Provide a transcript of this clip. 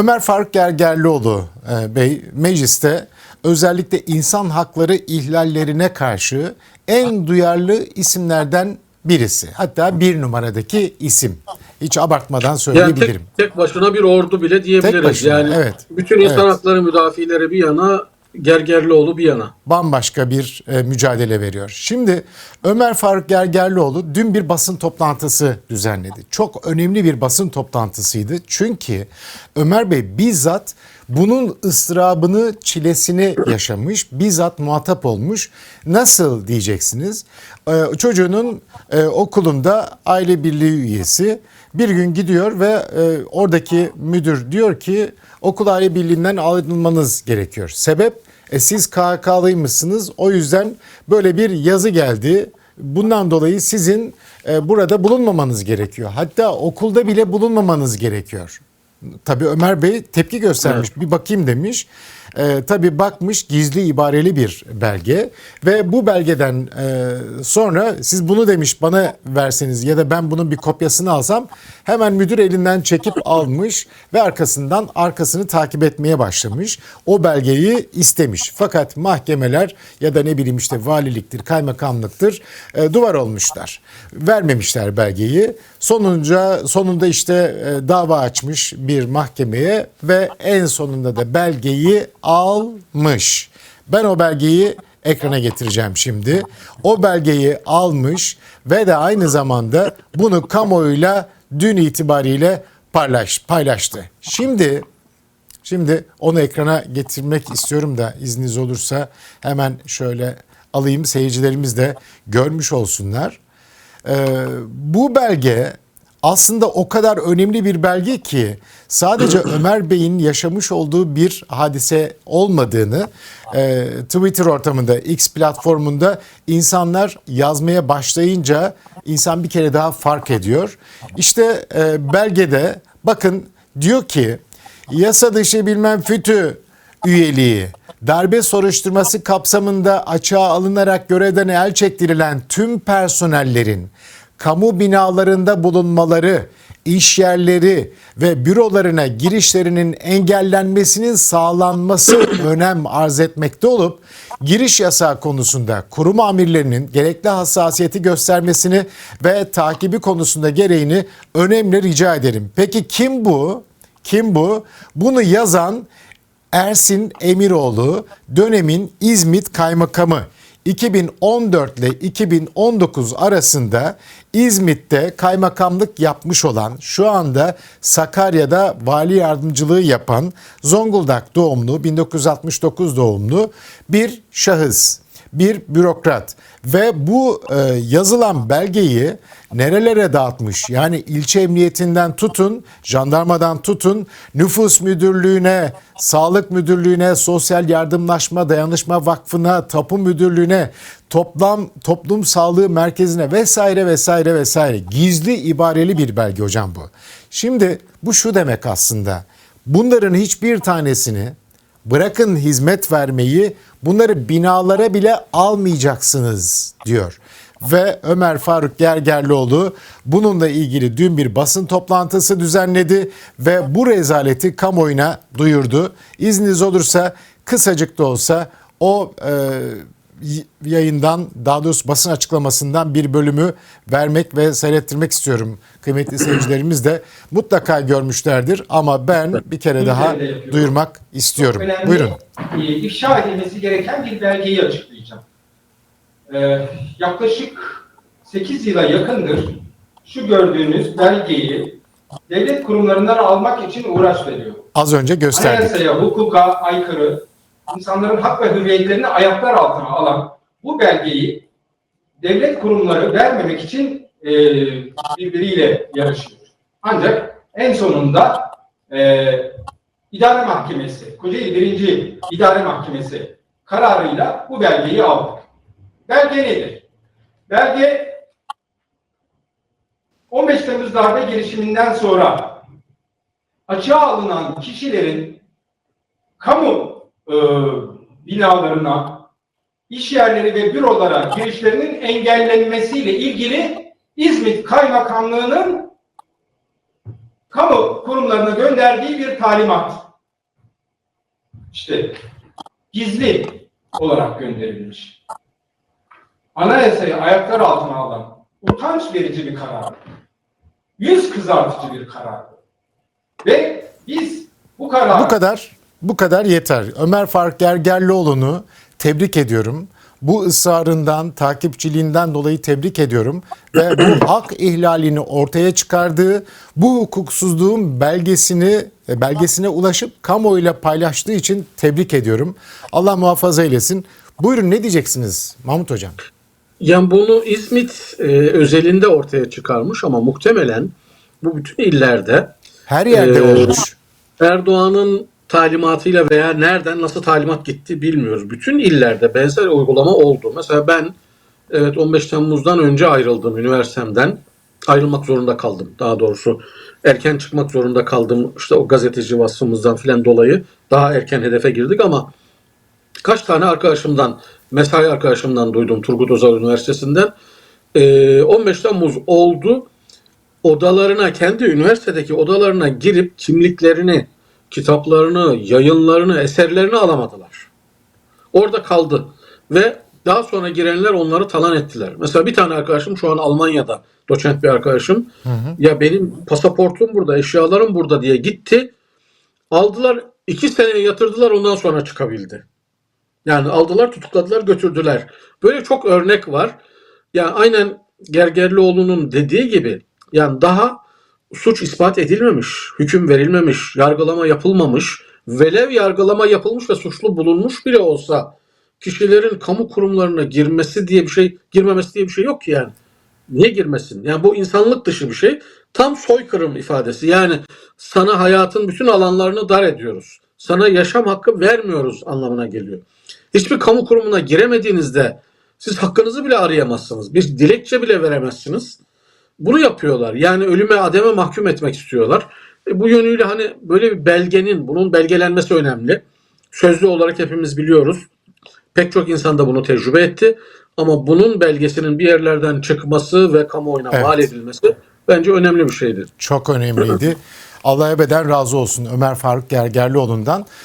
Ömer Faruk Gergerlioğlu e, Bey mecliste özellikle insan hakları ihlallerine karşı en duyarlı isimlerden birisi. Hatta bir numaradaki isim. Hiç abartmadan Yani söyleyebilirim. tek, tek başına bir ordu bile diyebiliriz. başına, yani evet. bütün insan Evet. hakları müdafileri bir yana, Gergerlioğlu bir yana. bambaşka bir e, mücadele veriyor. Şimdi Ömer Faruk Gergerlioğlu dün bir basın toplantısı düzenledi. Çok önemli bir basın toplantısıydı. Çünkü Ömer Bey bizzat bunun ıstırabını, çilesini yaşamış, bizzat muhatap olmuş. Nasıl diyeceksiniz? E, çocuğunun e, okulunda aile birliği üyesi bir gün gidiyor ve e, oradaki müdür diyor ki okul aile birliğinden ayrılmanız gerekiyor. Sebep e, siz KHK'lıymışsınız o yüzden böyle bir yazı geldi. Bundan dolayı sizin e, burada bulunmamanız gerekiyor. Hatta okulda bile bulunmamanız gerekiyor. Tabii Ömer Bey tepki göstermiş. Bir bakayım demiş. E, tabii bakmış gizli ibareli bir belge ve bu belgeden e, sonra siz bunu demiş bana verseniz ya da ben bunun bir kopyasını alsam hemen müdür elinden çekip almış ve arkasından arkasını takip etmeye başlamış. O belgeyi istemiş. Fakat mahkemeler ya da ne bileyim işte valiliktir, kaymakamlıktır e, duvar olmuşlar. Vermemişler belgeyi. Sonunca sonunda işte e, dava açmış bir mahkemeye ve en sonunda da belgeyi almış. Ben o belgeyi ekrana getireceğim şimdi. O belgeyi almış ve de aynı zamanda bunu kamuoyuyla dün itibariyle paylaş, paylaştı. Şimdi Şimdi onu ekrana getirmek istiyorum da izniniz olursa hemen şöyle alayım seyircilerimiz de görmüş olsunlar. Ee, bu belge aslında o kadar önemli bir belge ki sadece Ömer Bey'in yaşamış olduğu bir hadise olmadığını e, Twitter ortamında, X platformunda insanlar yazmaya başlayınca insan bir kere daha fark ediyor. İşte e, belgede bakın diyor ki yasa dışı bilmem fütü üyeliği, darbe soruşturması kapsamında açığa alınarak görevden el çektirilen tüm personellerin kamu binalarında bulunmaları, iş yerleri ve bürolarına girişlerinin engellenmesinin sağlanması önem arz etmekte olup giriş yasağı konusunda kurum amirlerinin gerekli hassasiyeti göstermesini ve takibi konusunda gereğini önemli rica ederim. Peki kim bu? Kim bu? Bunu yazan Ersin Emiroğlu dönemin İzmit Kaymakamı. 2014 ile 2019 arasında İzmit'te kaymakamlık yapmış olan, şu anda Sakarya'da vali yardımcılığı yapan Zonguldak doğumlu, 1969 doğumlu bir şahıs, bir bürokrat ve bu e, yazılan belgeyi nerelere dağıtmış? Yani ilçe emniyetinden tutun, jandarmadan tutun, nüfus müdürlüğüne, sağlık müdürlüğüne, sosyal yardımlaşma dayanışma vakfına, tapu müdürlüğüne, toplam toplum sağlığı merkezine vesaire vesaire vesaire gizli ibareli bir belge hocam bu. Şimdi bu şu demek aslında. Bunların hiçbir tanesini bırakın hizmet vermeyi bunları binalara bile almayacaksınız diyor. Ve Ömer Faruk Gergerlioğlu bununla ilgili dün bir basın toplantısı düzenledi ve bu rezaleti kamuoyuna duyurdu. İzniniz olursa kısacık da olsa o e, yayından daha doğrusu basın açıklamasından bir bölümü vermek ve seyrettirmek istiyorum. Kıymetli seyircilerimiz de mutlaka görmüşlerdir ama ben bir kere daha duyurmak istiyorum. önemli, Buyurun. e, ifşa edilmesi gereken bir belgeyi açıklayacağım. Ee, yaklaşık 8 yıla yakındır şu gördüğünüz belgeyi devlet kurumlarından almak için uğraş veriyor. Az önce gösterdik. Anayasaya, hukuka aykırı, insanların hak ve hürriyetlerini ayaklar altına alan bu belgeyi devlet kurumları vermemek için e, birbiriyle yarışıyor. Ancak en sonunda e, İdare Mahkemesi, Kocaeli 1. İdare Mahkemesi kararıyla bu belgeyi aldık. Belge nedir? Belge 15 Temmuz darbe girişiminden sonra açığa alınan kişilerin kamu e, binalarına, iş yerleri ve bürolara girişlerinin engellenmesiyle ilgili İzmit Kaymakamlığı'nın kamu kurumlarına gönderdiği bir talimat. İşte gizli olarak gönderilmiş. Anayasayı ayaklar altına alan utanç verici bir karar. Yüz kızartıcı bir karar. Ve biz bu kararı Bu kadar, bu kadar yeter. Ömer Faruk Gergerlioğlu'nu tebrik ediyorum. Bu ısrarından, takipçiliğinden dolayı tebrik ediyorum. Ve bu hak ihlalini ortaya çıkardığı, bu hukuksuzluğun belgesini e, belgesine ulaşıp kamuoyuyla paylaştığı için tebrik ediyorum. Allah muhafaza eylesin. Buyurun ne diyeceksiniz Mahmut Hocam? Yani bunu İzmit e, özelinde ortaya çıkarmış ama muhtemelen bu bütün illerde Her yerde Ee, olmuş. Erdoğan'ın talimatıyla veya nereden nasıl talimat gitti bilmiyoruz. Bütün illerde benzer uygulama oldu. Mesela ben evet 15 Temmuz'dan önce ayrıldım üniversitemden. Ayrılmak zorunda kaldım daha doğrusu. Erken çıkmak zorunda kaldım. İşte o gazeteci vasfımızdan filan dolayı daha erken hedefe girdik ama kaç tane arkadaşımdan, mesai arkadaşımdan duydum Turgut Özal Üniversitesi'nden. Ee, 15 Temmuz oldu. Odalarına, kendi üniversitedeki odalarına girip kimliklerini, kitaplarını, yayınlarını, eserlerini alamadılar. Orada kaldı. Ve daha sonra girenler onları talan ettiler. Mesela bir tane arkadaşım şu an Almanya'da, doçent bir arkadaşım. Ya benim pasaportum burada, eşyalarım burada diye gitti. Aldılar, iki sene yatırdılar ondan sonra çıkabildi. Yani aldılar, tutukladılar, götürdüler. Böyle çok örnek var. Yani aynen Gergerlioğlu'nun dediği gibi yani daha suç ispat edilmemiş, hüküm verilmemiş, yargılama yapılmamış, velev yargılama yapılmış ve suçlu bulunmuş bile olsa kişilerin kamu kurumlarına girmesi diye bir şey, girmemesi diye bir şey yok ki yani. Niye girmesin? Yani bu insanlık dışı bir şey. Tam soykırım ifadesi. Yani sana hayatın bütün alanlarını dar ediyoruz. Sana yaşam hakkı vermiyoruz anlamına geliyor. Hiçbir kamu kurumuna giremediğinizde siz hakkınızı bile arayamazsınız. Bir dilekçe bile veremezsiniz. Bunu yapıyorlar. Yani ölüme ademe mahkum etmek istiyorlar. E, bu yönüyle hani böyle bir belgenin, bunun belgelenmesi önemli. Sözlü olarak hepimiz biliyoruz. Pek çok insan da bunu tecrübe etti. Ama bunun belgesinin bir yerlerden çıkması ve kamuoyuna Evet. mal edilmesi bence önemli bir şeydir. Çok önemliydi. Allah ebeden razı olsun Ömer Faruk Gergerlioğlu'ndan.